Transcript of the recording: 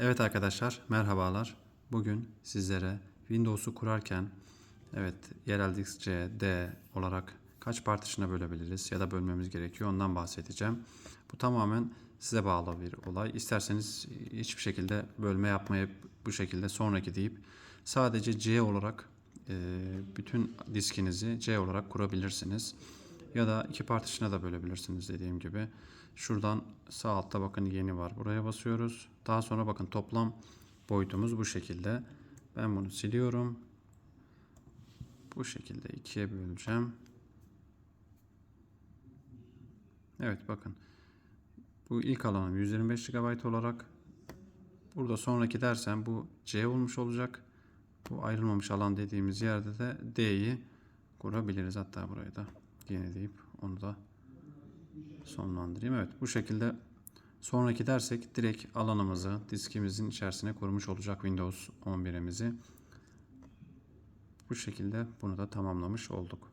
Evet arkadaşlar merhabalar. Bugün sizlere Windows'u kurarken evet yerel disk C, D olarak kaç partişine bölebiliriz ya da bölmemiz gerekiyor ondan bahsedeceğim. Bu tamamen size bağlı bir olay. İsterseniz hiçbir şekilde bölme yapmayıp bu şekilde sonraki deyip sadece C olarak bütün diskinizi C olarak kurabilirsiniz. Ya da iki partişine de bölebilirsiniz dediğim gibi. Şuradan sağ altta bakın yeni var. Buraya basıyoruz. Daha sonra bakın toplam boyutumuz bu şekilde. Ben bunu siliyorum. Bu şekilde ikiye böleceğim. Evet bakın. Bu ilk alanım 125 GB olarak. Burada sonraki dersem bu C olmuş olacak. Bu ayrılmamış alan dediğimiz yerde de D'yi kurabiliriz. Hatta burayı da yeni deyip onu da sonlandırayım. Evet bu şekilde sonraki dersek direkt alanımızı diskimizin içerisine kurmuş olacak Windows 11'imizi. Bu şekilde bunu da tamamlamış olduk.